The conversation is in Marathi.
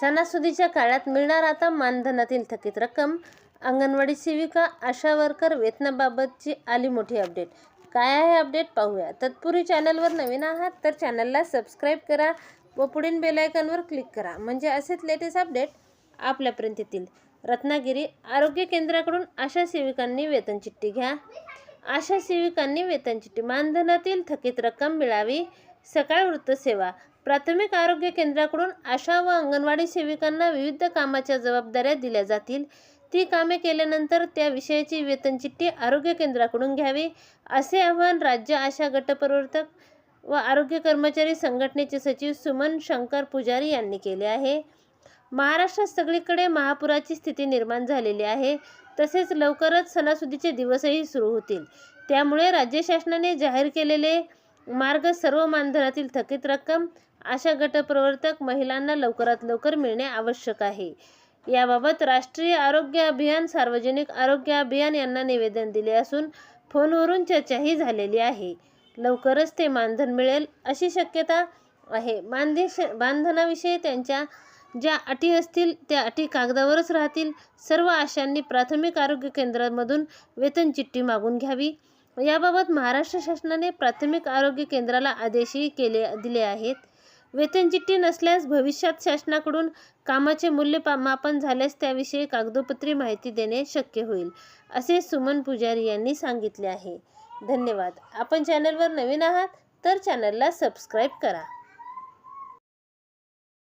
सणासुदीच्या काळात मिळणार आता मानधनातील थकीत रक्कम. अंगणवाडी सेविका आशा वर्कर वेतनाबाबतची आली मोठी अपडेट. काय आहे अपडेट पाहूया. तत्पूर्वी चॅनलवर नवीन आहात तर चॅनलला सबस्क्राईब करा व पुढील बेलायकॉनवर क्लिक करा. म्हणजे असेच लेटेस्ट अपडेट आपल्यापर्यंत येतील. रत्नागिरी आरोग्य केंद्राकडून आशा सेविकांनी वेतन चिठ्ठी घ्या. आशा सेविकांनी वेतन चिठ्ठी. मानधनातील थकीत रक्कम मिळावी. सकाळ वृत्तसेवा. प्राथमिक आरोग्य केंद्राकडून आशा व अंगणवाडी सेविकांना विविध कामाच्या जबाबदाऱ्या दिल्या जातील. ती कामे केल्यानंतर त्या विषयाची वेतन चिठ्ठी आरोग्य केंद्राकडून घ्यावी असे आवाहन राज्य आशा गटप्रवर्तक व आरोग्य कर्मचारी संघटनेचे सचिव सुमन शंकर पुजारी यांनी केले आहे. महाराष्ट्रात सगळीकडे महापुराची स्थिती निर्माण झालेली आहे. तसेच लवकरच सणासुदीचे दिवसही सुरू होतील. त्यामुळे राज्य शासनाने जाहीर केलेले मार्ग सर्व मानधनातील थकीत रक्कम अशा गटप्रवर्तक महिलांना लवकरात लवकर मिळणे आवश्यक आहे. याबाबत राष्ट्रीय आरोग्य अभियान सार्वजनिक आरोग्य अभियान यांना निवेदन दिले असून फोनवरून चर्चाही झालेली आहे. लवकरच ते मानधन मिळेल अशी शक्यता आहे. मानदेश मानधनाविषयी त्यांच्या ज्या अटी असतील त्या अटी कागदावरच राहतील. सर्व आशांनी प्राथमिक आरोग्य केंद्रामधून वेतन चिठ्ठी मागून घ्यावी. याबाबत महाराष्ट्र शासनाने प्राथमिक आरोग्य केंद्राला आदेशही केले दिले आहेत. वेतन चिठ्ठी नसल्यास भविष्यात शासनाकडून कामाचे मूल्यमापन झाल्यास त्याविषयी कागदोपत्री माहिती देणे शक्य होईल असे सुमन पुजारी यांनी सांगितले आहे. धन्यवाद. आपण चॅनलवर नवीन आहात तर चॅनलला सबस्क्राईब करा.